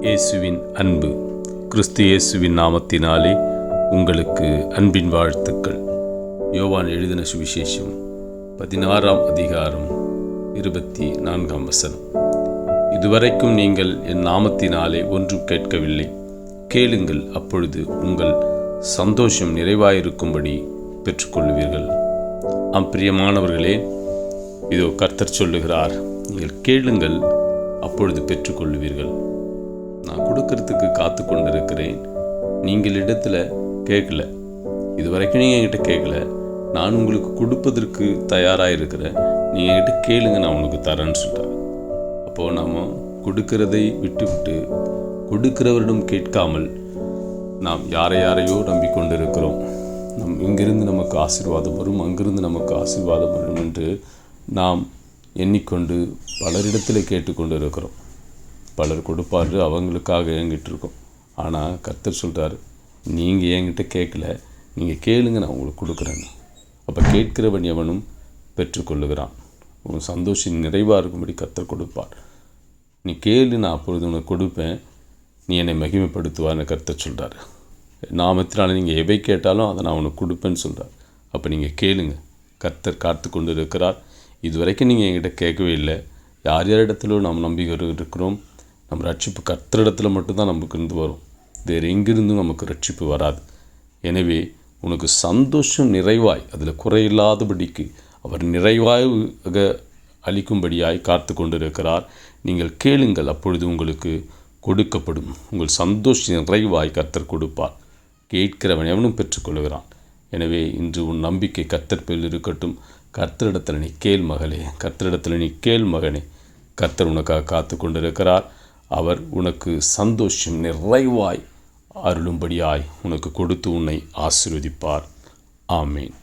இயேசுவின் அன்பு. கிறிஸ்து இயேசுவின் நாமத்தினாலே உங்களுக்கு அன்பின் வாழ்த்துக்கள். யோவான் எழுதின சுவிசேஷம் பதினாறாம் அதிகாரம் இருபத்தி நான்காம் வசனம். இதுவரைக்கும் நீங்கள் என் நாமத்தினாலே ஒன்றும் கேட்கவில்லை. கேளுங்கள் அப்பொழுது உங்கள் சந்தோஷம் நிறைவாயிருக்கும்படி பெற்றுக்கொள்வீர்கள். ஆம் பிரியமானவர்களே இதோ கர்த்தர் சொல்லுகிறார். நீங்கள் கேளுங்கள் அப்பொழுது பெற்றுக்கொள்வீர்கள். நான் கொடுக்கறதுக்கு காத்து கொண்டிருக்கிறேன். நீங்கள் இடத்துல கேட்கல இது வரைக்கும் நீங்கள் என்கிட்ட கேட்கல நான் உங்களுக்கு கொடுப்பதற்கு தயாராக இருக்கிறேன் நீங்கள் என்கிட்ட கேளுங்க நான் உங்களுக்கு தரேன்னு சொல்கிறேன் அப்போது நாம் கொடுக்கிறதை விட்டு விட்டு கொடுக்கிறவரிடம் கேட்காமல் நாம் யாரை யாரையோ நம்பிக்கொண்டு இருக்கிறோம் நம் இங்கிருந்து நமக்கு ஆசீர்வாதம் வரும் அங்கிருந்து நமக்கு ஆசீர்வாதம் வரும் என்று நாம் எண்ணிக்கொண்டு பலரிடத்தில் கேட்டுக்கொண்டு இருக்கிறோம் பலர் கொடுப்பாரு அவங்களுக்காக ஏங்கிட்டு இருக்கோம் ஆனால் கர்த்தர் சொல்கிறார் நீங்கள் என்கிட்ட கேட்கல நீங்கள் கேளுங்க நான் உங்களுக்கு கொடுக்குறேன்னு. அப்போ கேட்கிறவன் எவனும் பெற்றுக்கொள்ளுகிறான் உன் சந்தோஷம் நிறைவாக இருக்கும்படி கர்த்தர் கொடுப்பார். நீ கேளு நான் அப்பொழுது உனக்கு கொடுப்பேன் நீ என்னை மகிமைப்படுத்துவார்னு கர்த்தர் சொல்கிறார் நாமத்தினால் நீங்கள் எவை கேட்டாலும் அதை நான் உனக்கு கொடுப்பேன்னு சொல்கிறார் அப்போ நீங்கள் கேளுங்க கர்த்தர் காத்து கொண்டு இருக்கிறார் இதுவரைக்கும் நீங்கள் என்கிட்ட கேட்கவே இல்லை. யார் யார் இடத்துல நாம் நம்பி இருக்கிறோம். நம்ம ரட்சிப்பு கர்த்தரிடத்தில் மட்டும்தான் நமக்கு இருந்து வரும். வேறு எங்கிருந்தும் நமக்கு ரட்சிப்பு வராது. எனவே உனக்கு சந்தோஷம் நிறைவாய் அதில் குறையில்லாதபடிக்கு அவர் நிறைவாக அளிக்கும்படியாய் காத்து கொண்டிருக்கிறார். நீங்கள் கேளுங்கள் அப்பொழுது உங்களுக்கு கொடுக்கப்படும் உங்கள் சந்தோஷ நிறைவாய் கர்த்தர் கொடுப்பார். கேட்கிறவன் எவனும் பெற்றுக்கொள்கிறான் எனவே இன்று உன் நம்பிக்கை கத்தற்பில் இருக்கட்டும். கர்த்தரிடத்தில் நீ கேள் மகளே கர்த்தரிடத்தில் நீ கேள் மகனே. கர்த்தர் உனக்காக காத்து கொண்டிருக்கிறார். அவர் உனக்கு சந்தோஷம் நிறைவாய் அருளும்படியாய் உனக்கு கொடுத்து உன்னை ஆசிர்வதிப்பார். ஆமேன்.